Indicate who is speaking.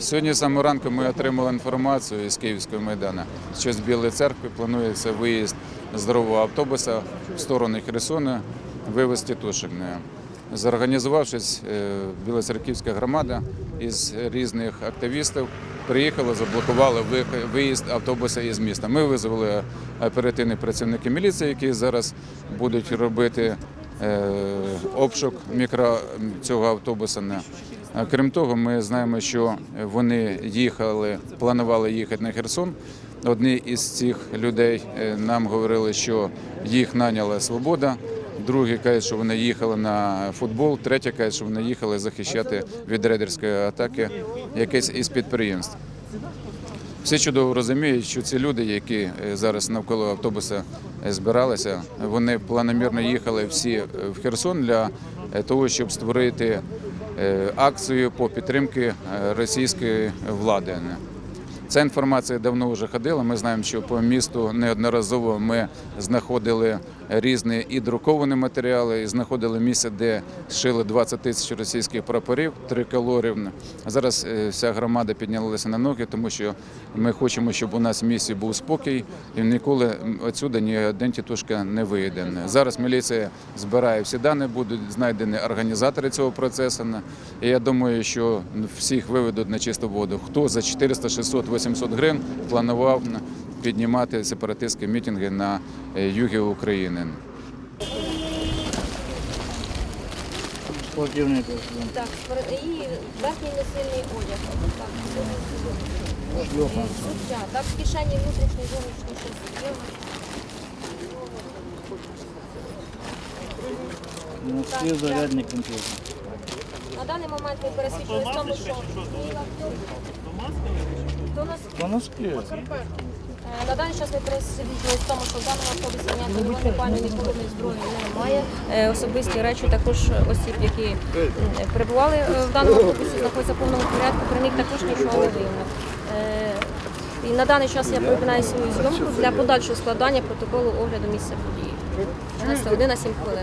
Speaker 1: Сьогодні саме ранку ми отримали інформацію із Київського майдану, що з Білої церкви планується виїзд здорового автобуса в сторону Херсона, вивез тітушек. Зорганізувавшись, е, Білоцерківська громада із різних активістів приїхала, заблокувала виїзд автобуса із міста. Ми визвали оперативні працівники міліції, які зараз будуть робити е, обшук мікро цього автобуса. Крім того, ми знаємо, що вони їхали, планували їхати на Херсон. Одні із цих людей е, нам говорили, що їх наняла свобода. Другі кажуть, що вони їхали на футбол. Третє кажуть, що вони їхали захищати від рейдерської атаки якесь із підприємств. Всі чудово розуміють, що ці люди, які е, зараз навколо автобуса збиралися, вони планомірно їхали всі е, в Херсон для того, щоб створити акцію по підтримці е, російської влади. Ця інформація давно вже ходила. Ми знаємо, що по місту неодноразово ми знаходили різні і друковані матеріали, і знаходили місце, де шили 20 тисяч російських прапорів, триколорів. Зараз е, вся громада піднялася на ноги, тому що ми хочемо, щоб у нас в місті був спокій, і ніколи отсюди ні один тітушка не вийде. Зараз міліція збирає всі дані, будуть знайдені організатори цього процесу. І я думаю, що всіх виведуть на чисту воду. Хто за 400, 600, 800 гривень планував піднімати сепаратистські мітинги на е, югі України.
Speaker 2: Спортивний.
Speaker 3: Так, і верхній несильний одяг. Так,
Speaker 2: Шльопанці.
Speaker 3: Так, в кишені внутрішній, зовнішній щось є.
Speaker 2: Комп'ютер.
Speaker 3: На даний момент ми пересвідчили в тому, що то нас
Speaker 2: носки.
Speaker 3: Е, На даний час ми пересвідчили в тому, що в даному автобусі ніякої вогнепальної холодної зброї немає. Е, Особисті речі також осіб, які перебували е, в даному автобусі, знаходяться в повному порядку. При них також нічого не виявлено. Е, І на даний час я припинаю свою зйомку для подальшого складання протоколу огляду місця події. 16 година 7 хвилин.